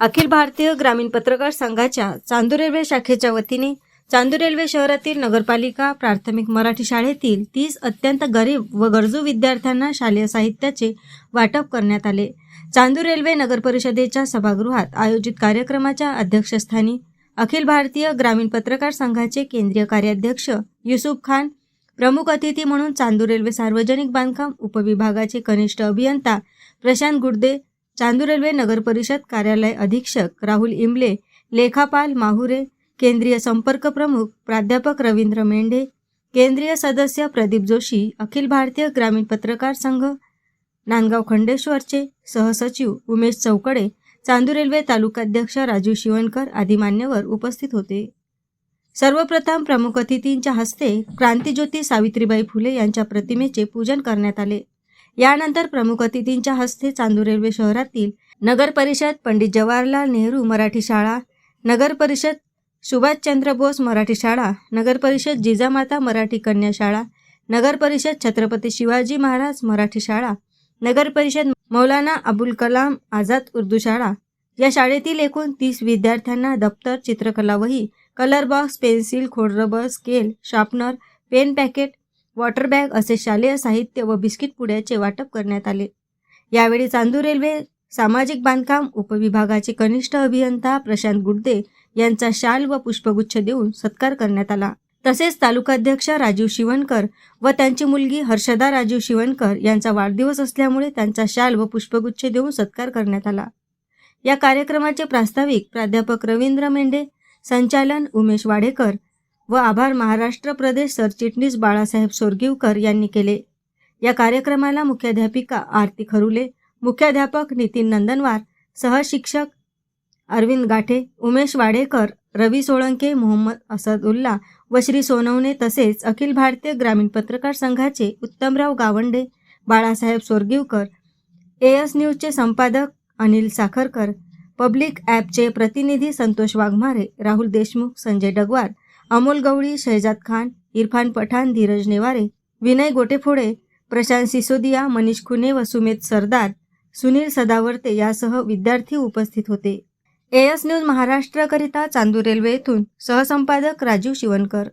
अखिल भारतीय ग्रामीण पत्रकार संघाच्या चांदूर रेल्वे शाखेच्या वतीने चांदूर रेल्वे शहरातील नगरपालिका प्राथमिक मराठी शाळेतील तीस अत्यंत गरीब व गरजू विद्यार्थ्यांना शालेय साहित्याचे वाटप करण्यात आले. चांदूर रेल्वे नगर परिषदेच्या सभागृहात आयोजित कार्यक्रमाच्या अध्यक्षस्थानी अखिल भारतीय ग्रामीण पत्रकार संघाचे केंद्रीय कार्याध्यक्ष युसुफ खान प्रमुख अतिथी म्हणून चांदूर रेल्वे सार्वजनिक बांधकाम उपविभागाचे कनिष्ठ अभियंता प्रशांत गुडदे चांदूर रेल्वे नगर परिषद कार्यालय अधीक्षक राहुल इमले लेखापाल माहुरे केंद्रीय संपर्क प्रमुख प्राध्यापक रवींद्र मेंढे केंद्रीय सदस्य प्रदीप जोशी अखिल भारतीय ग्रामीण पत्रकार संघ नांदगाव खंडेश्वरचे सहसचिव उमेश चौकडे चांदूर रेल्वे तालुकाध्यक्ष राजू शिवणकर आदी मान्यवर उपस्थित होते. सर्वप्रथम प्रमुख अतिथींच्या हस्ते क्रांतीज्योती सावित्रीबाई फुले यांच्या प्रतिमेचे पूजन करण्यात आले. यानंतर प्रमुख अतिथींच्या हस्ते चांदूर रेल्वे शहरातील नगर परिषद पंडित जवाहरलाल नेहरू मराठी शाळा नगर परिषद सुभाषचंद्र बोस मराठी शाळा नगर परिषद जिजामाता मराठी कन्या शाळा नगर परिषद छत्रपती शिवाजी महाराज मराठी शाळा नगर परिषद मौलाना अबुल कलाम आझाद उर्दू शाळा. या शाळेतील एकूण तीस विद्यार्थ्यांना दप्तर चित्रकला वही colour box pencil खोडरबर scale sharpener pen packet water bag असे शालेय साहित्य व बिस्किट पुड्याचे वाटप करण्यात आले. यावेळी चांदूर रेल्वे सामाजिक बांधकाम उपविभागाचे कनिष्ठ अभियंता प्रशांत गुड्डे यांचा शाल व पुष्पगुच्छ देऊन सत्कार करण्यात आला. तसेच तालुकाध्यक्ष राजीव शिवणकर व त्यांची मुलगी हर्षदा राजीव शिवणकर यांचा वाढदिवस असल्यामुळे त्यांचा शाल व पुष्पगुच्छ देऊन सत्कार करण्यात आला. या कार्यक्रमाचे प्रास्ताविक प्राध्यापक रवींद्र मेंढे संचालन उमेश वाडेकर व आभार महाराष्ट्र प्रदेश सरचिटणीस बाळासाहेब सोरगिवकर यांनी केले. या कार्यक्रमाला मुख्याध्यापिका आरती खरुले मुख्याध्यापक नितीन नंदनवार सहशिक्षक अरविंद गाठे उमेश वाडेकर रवी सोळंके मोहम्मद असदुल्ला व श्री सोनवणे तसेच अखिल भारतीय ग्रामीण पत्रकार संघाचे उत्तमराव गावंडे बाळासाहेब सोरगिवकर एएस न्यूजचे संपादक अनिल साखरकर पब्लिक ॲपचे प्रतिनिधी संतोष वाघमारे राहुल देशमुख संजय डगवार अमोल गवळी शहजाद खान इरफान पठाण धीरज नेवारे विनय गोटेफोडे प्रशांत सिसोदिया मनीष खुने व सुमेध सरदार सुनील सदावर्ते यासह विद्यार्थी उपस्थित होते. एएस न्यूज महाराष्ट्रकरिता चांदूर रेल्वे येथून सहसंपादक राजीव शिवनकर